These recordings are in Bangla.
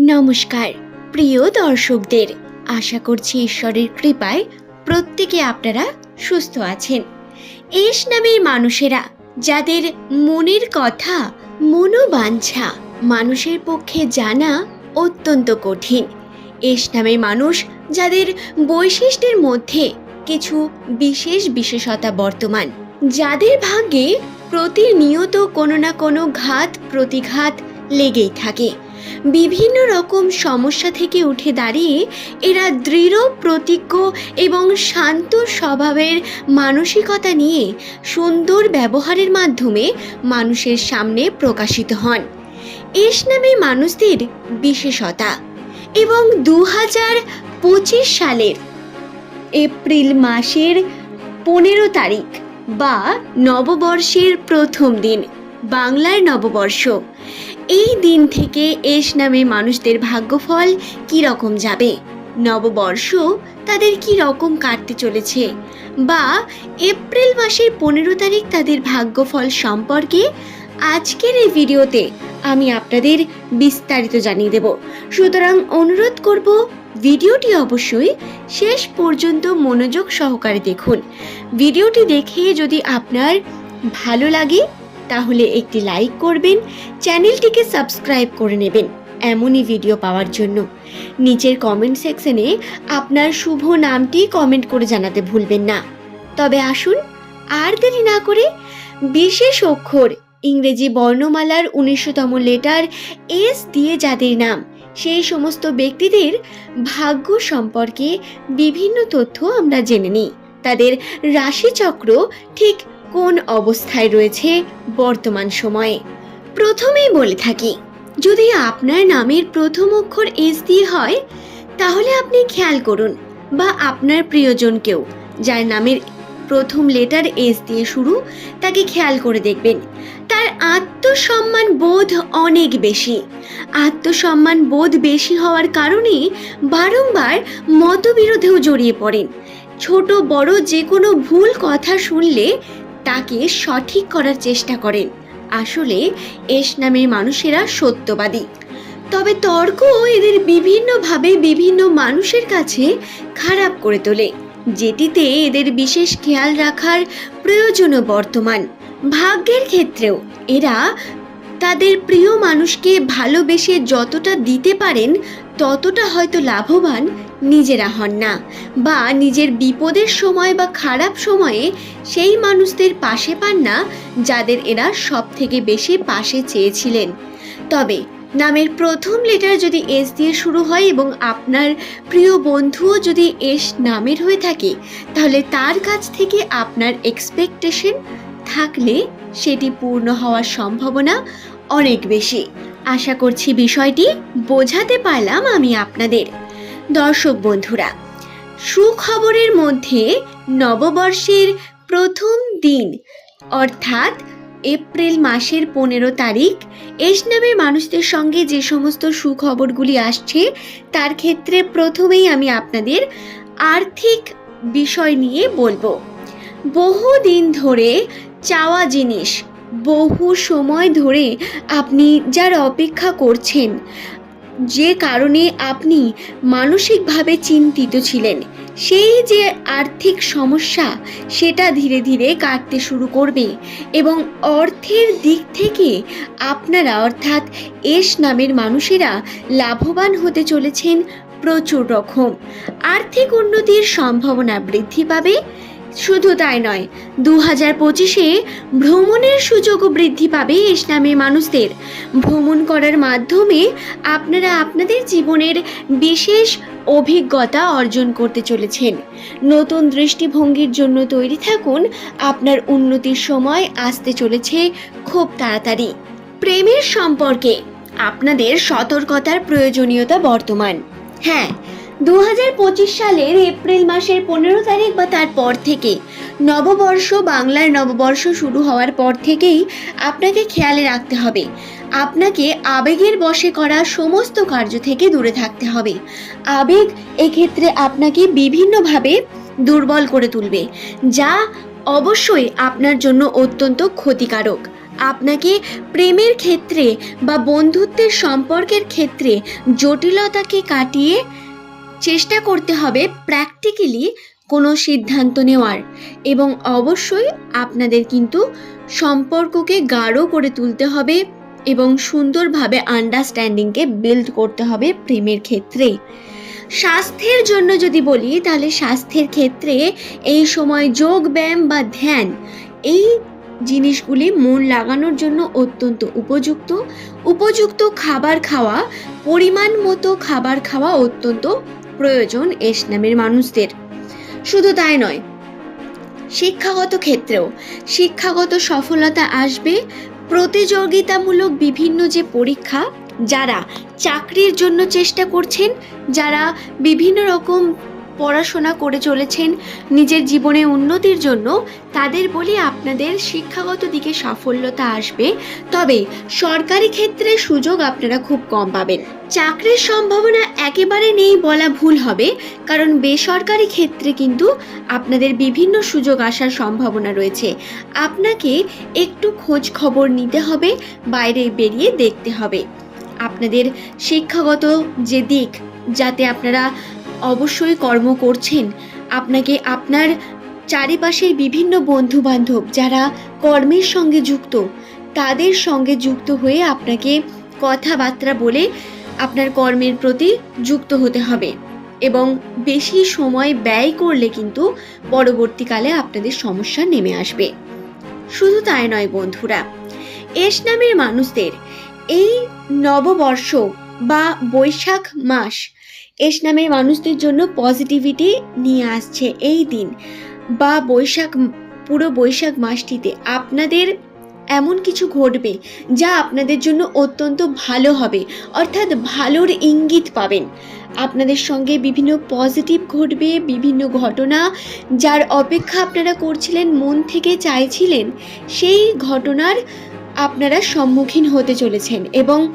নমস্কার, প্রিয় দর্শকদের। আশা করছি ঈশ্বরের কৃপায় প্রত্যেকে আপনারা সুস্থ আছেন। এস নামের মানুষেরা, যাদের মনের কথা, মনোবাঞ্ছা মানুষের পক্ষে জানা অত্যন্ত কঠিন। এস নামের মানুষ, যাদের বৈশিষ্ট্যের মধ্যে কিছু বিশেষ বিশেষতা বর্তমান, যাদের ভাগ্যে প্রতিনিয়ত কোনো না কোনো ঘাত, প্রতিঘাত লেগেই থাকে। বিভিন্ন রকম সমস্যা থেকে উঠে দাঁড়িয়ে এরা দৃঢ়, প্রতিজ্ঞ এবং শান্ত স্বভাবের মানসিকতা নিয়ে সুন্দর ব্যবহারের মাধ্যমে মানুষের সামনে প্রকাশিত হন। এস নামে মানুষদের বিশেষতা এবং দু হাজার পঁচিশ সালের এপ্রিল মাসের পনেরো তারিখ বা নববর্ষের প্রথম দিন। বাংলার নববর্ষ। এই দিন থেকে এস নামে মানুষদের ভাগ্যফল কি রকম যাবে? নববর্ষ তাদের কি রকম কাটতে চলেছে? বা এপ্রিল মাসের পনেরো তারিখ তাদের ভাগ্যফল সম্পর্কে আজকের এই ভিডিওতে আমি আপনাদের বিস্তারিত জানিয়ে দেব। সুতরাং অনুরোধ করব, ভিডিওটি অবশ্যই শেষ পর্যন্ত মনোযোগ সহকারে দেখুন। ভিডিওটি দেখে যদি আপনার ভালো লাগে তাহলে একটি লাইক করবেন, চ্যানেলটিকে সাবস্ক্রাইব করে নেবেন এমনই ভিডিও পাওয়ার জন্য। নিচের কমেন্ট সেকশনে আপনার শুভ নামটি কমেন্ট করে জানাতে ভুলবেন না। তবে আসুন, আর দেরি না করে বিশেষ অক্ষর, ইংরেজি বর্ণমালার উনিশশোতম লেটার এস দিয়ে যাদের নাম, সেই সমস্ত ব্যক্তিদের ভাগ্য সম্পর্কে বিভিন্ন তথ্য আমরা জেনে নিই। তাদের রাশিচক্র ঠিক কোন অবস্থায় রয়েছে বর্তমান সময়ে? প্রথমেই বলে থাকি, যদি আপনার নামের প্রথম অক্ষর এস দিয়ে হয়, তাহলে আপনি খেয়াল করুন, বা আপনার প্রিয়জনকেও, যার নামের প্রথম লেটার এস দিয়ে শুরু, তাকে খেয়াল করে দেখবেন। তার আত্মসম্মান বোধ অনেক বেশি। আত্মসম্মান বোধ বেশি হওয়ার কারণে বারংবার মতবিরোধেও জড়িয়ে পড়েন। ছোট, বড় যে কোনো ভুল কথা শুনলে তাকে সঠিক করার চেষ্টা করেন। আসলে এস নামের মানুষেরা সত্যবাদী। তবে তর্ক এদের বিভিন্নভাবে বিভিন্ন মানুষের কাছে খারাপ করে তোলে, যেটিতে এদের বিশেষ খেয়াল রাখার প্রয়োজনও বর্তমান। ভাগ্যের ক্ষেত্রেও এরা তাদের প্রিয় মানুষকে ভালোবেসে যতটা দিতে পারেন, ততটা হয়তো লাভবান নিজেরা হন না। বা নিজের বিপদের সময় বা খারাপ সময়ে সেই মানুষদের পাশে পান না যাদের এরা সব থেকে বেশি পাশে চেয়েছিলেন। তবে নামের প্রথম লেটার যদি এস দিয়ে শুরু হয় এবং আপনার প্রিয় বন্ধুও যদি এস নামের হয়ে থাকে, তাহলে তার কাছ থেকে আপনার এক্সপেকটেশন থাকলে সেটি পূর্ণ হওয়ার সম্ভাবনা অনেক বেশি। আশা করছি বিষয়টি বোঝাতে পারলাম আমি আপনাদের। দর্শক বন্ধুরা, সুখবরের মধ্যে নববর্ষের প্রথম দিন, অর্থাৎ এপ্রিল মাসের পনেরো তারিখ এস নামের মানুষদের সঙ্গে যে সমস্ত সুখবরগুলি আসছে, তার ক্ষেত্রে প্রথমেই আমি আপনাদের আর্থিক বিষয় নিয়ে বলব। বহুদিন ধরে চাওয়া জিনিস। বহু সময় ধরে আপনি যার অপেক্ষা করছেন, যে কারণে আপনি মানসিকভাবে চিন্তিত ছিলেন। সেই যে আর্থিক সমস্যা, সেটা ধীরে ধীরে কাটতে শুরু করবে এবং অর্থের দিক থেকে আপনারা, অর্থাৎ এস নামের মানুষেরা লাভবান হতে চলেছেন প্রচুর রকম। আর্থিক উন্নতির সম্ভাবনা বৃদ্ধি পাবে শুধু তাই নয় দু হাজার পঁচিশে ভ্রমণের সুযোগও বৃদ্ধি পাবে ইসলামের মানুষদের। ভ্রমণ করার মাধ্যমে আপনারা আপনাদের জীবনের বিশেষ অভিজ্ঞতা অর্জন করতে চলেছেন। নতুন দৃষ্টিভঙ্গির জন্য তৈরি থাকুন, আপনার উন্নতির সময় আসতে চলেছে খুব তাড়াতাড়ি। প্রেমের সম্পর্কে, আপনাদের সতর্কতার প্রয়োজনীয়তা বর্তমান। হ্যাঁ দু হাজার পঁচিশ সালের এপ্রিল মাসের পনেরো তারিখ বা তারপর থেকে। নববর্ষ বাংলার নববর্ষ শুরু হওয়ার পর থেকেই আপনাকে খেয়ালে রাখতে হবে। আপনাকে আবেগের বশে করা সমস্ত কার্য থেকে দূরে থাকতে হবে। আবেগ এক্ষেত্রে আপনাকে বিভিন্নভাবে দুর্বল করে তুলবে, যা অবশ্যই আপনার জন্য অত্যন্ত ক্ষতিকারক। আপনাকে প্রেমের ক্ষেত্রে বা বন্ধুত্বের সম্পর্কের ক্ষেত্রে জটিলতাকে কাটিয়ে চেষ্টা করতে হবে প্র্যাকটিক্যালি কোনো সিদ্ধান্ত নেওয়ার এবং অবশ্যই আপনাদের কিন্তু সম্পর্ককে গাঢ় করে তুলতে হবে এবং সুন্দরভাবে আন্ডারস্ট্যান্ডিংকে বিল্ড করতে হবে প্রেমের ক্ষেত্রে। স্বাস্থ্যের জন্য যদি বলি, তাহলে স্বাস্থ্যের ক্ষেত্রে এই সময় যোগ ব্যায়াম বা ধ্যান, এই জিনিসগুলি মন লাগানোর জন্য অত্যন্ত উপযুক্ত। উপযুক্ত খাবার খাওয়া, পরিমাণ মতো খাবার খাওয়া অত্যন্ত প্রয়োজন এস নামের মানুষদের। শুধু তাই নয়, শিক্ষাগত ক্ষেত্রেও শিক্ষাগত সফলতা আসবে প্রতিযোগিতামূলক বিভিন্ন যে পরীক্ষা, যারা চাকরির জন্য চেষ্টা করছেন, যারা বিভিন্ন রকম পড়াশোনা করে চলেছেন, নিজের জীবনে উন্নতির জন্য তাদের বলি আপনাদের শিক্ষাগত দিকে সাফল্যতা আসবে। তবে সরকারি ক্ষেত্রে সুযোগ আপনারা খুব কম পাবেন। চাকরির সম্ভাবনা একেবারে নেই বলা ভুল হবে, কারণ বেসরকারি ক্ষেত্রে কিন্তু আপনাদের বিভিন্ন সুযোগ আসার সম্ভাবনা রয়েছে। আপনাকে একটু খোঁজ খবর নিতে হবে, বাইরে বেরিয়ে দেখতে হবে। আপনাদের শিক্ষাগত যে দিক, যাতে আপনারা অবশ্যই কর্ম করছেন। আপনাকে আপনার চারিপাশের বিভিন্ন বন্ধু বান্ধব যারা কর্মের সঙ্গে যুক্ত, তাদের সঙ্গে যুক্ত হয়ে আপনাকে কথাবার্তা বলে আপনার কর্মের প্রতি যুক্ত হতে হবে এবং বেশি সময় ব্যয় করলে কিন্তু পরবর্তীকালে আপনাদের সমস্যা নেমে আসবে। শুধু তাই নয় বন্ধুরা, এস নামের মানুষদের এই নববর্ষ বা বৈশাখ মাস এস নামের মানুষদের জন্য পজিটিভিটি নিয়ে আসছে এই দিন। বা বৈশাখ, পুরো বৈশাখ মাসটিতে আপনাদের এমন কিছু ঘটবে যা আপনাদের জন্য অত্যন্ত ভালো হবে। অর্থাৎ ভালোর ইঙ্গিত পাবেন। আপনাদের সঙ্গে বিভিন্ন পজিটিভ ঘটবে, বিভিন্ন ঘটনা যার অপেক্ষা আপনারা করছিলেন, মন থেকে চাইছিলেন, সেই ঘটনার আপনারা সম্মুখীন হতে চলেছেন। এবং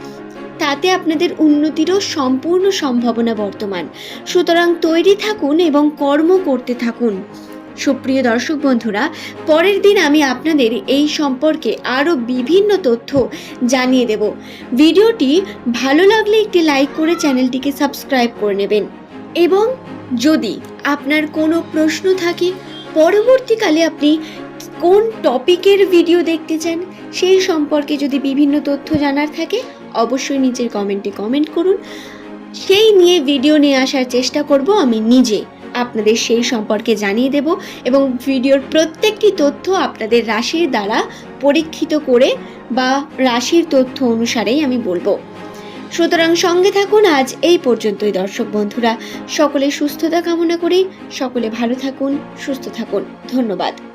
তাতে আপনাদের উন্নতিরও সম্পূর্ণ সম্ভাবনা বর্তমান। সুতরাং তৈরি থাকুন এবং কর্ম করতে থাকুন। সুপ্রিয় দর্শক বন্ধুরা, পরের দিন আমি আপনাদের এই সম্পর্কে আরও বিভিন্ন তথ্য জানিয়ে দেব। ভিডিওটি ভালো লাগলে একটি লাইক করে চ্যানেলটিকে সাবস্ক্রাইব করে নেবেন। এবং যদি আপনার কোনো প্রশ্ন থাকে, পরবর্তীকালে আপনি কোন টপিকের ভিডিও দেখতে চান সেই সম্পর্কে যদি বিভিন্ন তথ্য জানার থাকে, অবশ্যই নিচের কমেন্টে কমেন্ট করুন। সেই নিয়ে ভিডিও নিয়ে আসার চেষ্টা করব আমি নিজে। আপনাদের সেই সম্পর্কে জানিয়ে দেব এবং ভিডিওর প্রত্যেকটি তথ্য আপনাদের রাশির দ্বারা পরীক্ষিত করে বা রাশির তথ্য অনুসারেই আমি বলব। সুতরাং সঙ্গে থাকুন, আজ এই পর্যন্তই দর্শক বন্ধুরা। সকলে সুস্থতা কামনা করি, সকলে ভালো থাকুন, সুস্থ থাকুন। ধন্যবাদ।